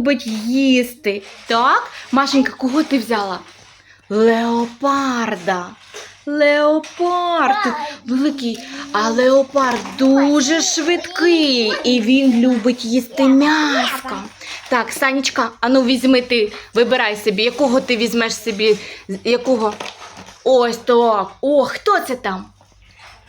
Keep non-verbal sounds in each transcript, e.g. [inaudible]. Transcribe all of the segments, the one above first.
любить їсти. Так? Машенька, кого ти взяла? Леопарда. Леопард великий, а леопард дуже швидкий і він любить їсти м'яско. Так, Санечка, ану візьми ти, вибирай собі, якого ти візьмеш собі, якого? Ось так. О, хто це там?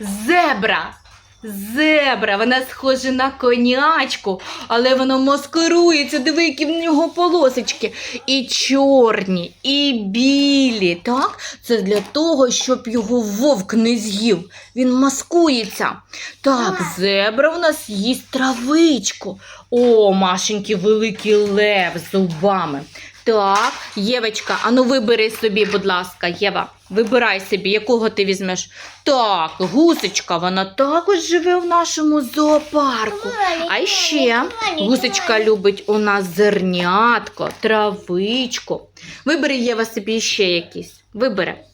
Зебра. Зебра, вона схожа на конячку, але вона маскирується, диви, які в нього полосочки. І чорні, і білі. Так? Це для того, щоб його вовк не з'їв. Він маскується. Так, зебра у нас їсть травичку. О, Машеньки, великий лев з зубами. Так, Євочка, ану вибери собі, будь ласка, Єва, вибирай собі, якого ти візьмеш. Так, гусечка, вона також живе в нашому зоопарку. А ще гусечка любить у нас зернятко, травичку. Вибери Єва собі ще якісь. Вибере.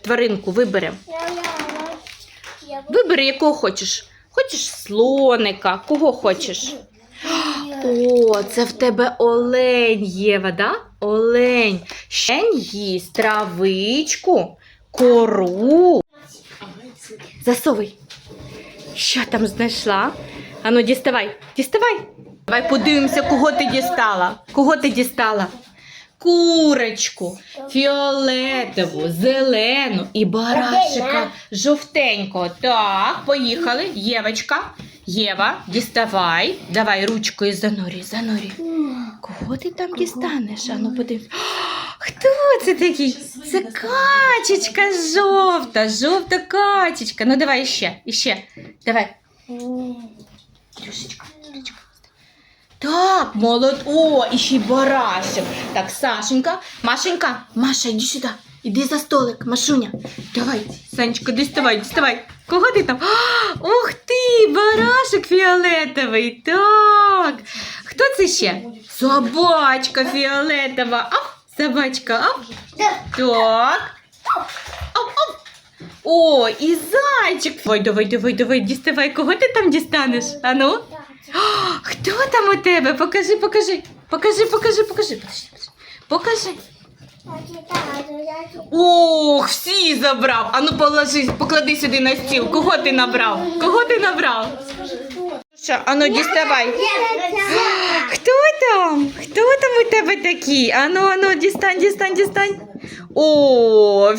Тваринку вибере. Вибери, якого хочеш. Хочеш слоника, кого хочеш. О, це в тебе олень, Єва, да? Олень. Щень їсть травичку, кору. Засовуй. Що там знайшла? Ану, діставай, діставай. Давай подивимося, кого ти дістала. Кого ти дістала? Курочку, фіолетову, зелену і барашика жовтенького. Так, поїхали. Євочка. Єва, діставай. Давай ручкою занурюй, занурюй. Кого ти там дістанеш? Ану, подивись. [gasps] Хто це такий? Це качечка жовта, жовта качечка. Ну давай іще, іще. Давай. Трішечка, трішечка. Так, молод. О, і ще й барашек. Так, Сашенька, Машенька, Маша, іди сюди. Іди за столик, Машуня. Давай, Санечка, діставай, діставай. Кого ти там? Ух ти, барашек фіолетовий. Так. Хто це ще? Собачка фіолетова. Ах, собачка, ах. Так. Ав, ав. О, і зайчик. Давай, давай, давай, давай, діставай. Кого ти там дістанеш? Ану? Хто там у тебе? Покажи, покажи. Покажи, покажи, покажи. Покажи. покажи. Ох, всі забрав. Ану положи, поклади сюди на стіл. Кого ти набрав? Кого ти набрав? Що, ану, діставай. Хто там? Хто там у тебе такий? Ану, ану, дістань, дістань, дістань. О.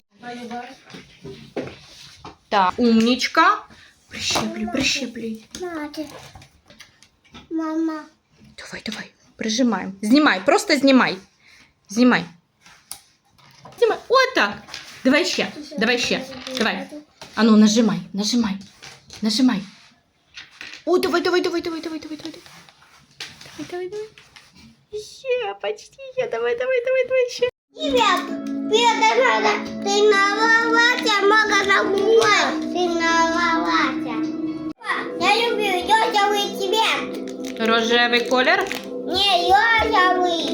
Так, умнічка. Прищеплюй, прищеплюй. Мама. Давай, давай, прижимаємо. Знімай, просто знімай. Знімай. Знімай. Отак. Давай ще. Давай ще. Давай. Ану, нажимай, нажимай. Нажимай. О, давай, давай, давай, давай, давай, давай, давай. Давай, давай, давай. Ще, почти є. Давай, давай, давай, давай, ще. Привет. Привет, надо. Ты нововатя, мага забыла. Ты нововатя. Я люблю розовый цвет. Рожевий колір. Не, розовый.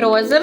Розовий.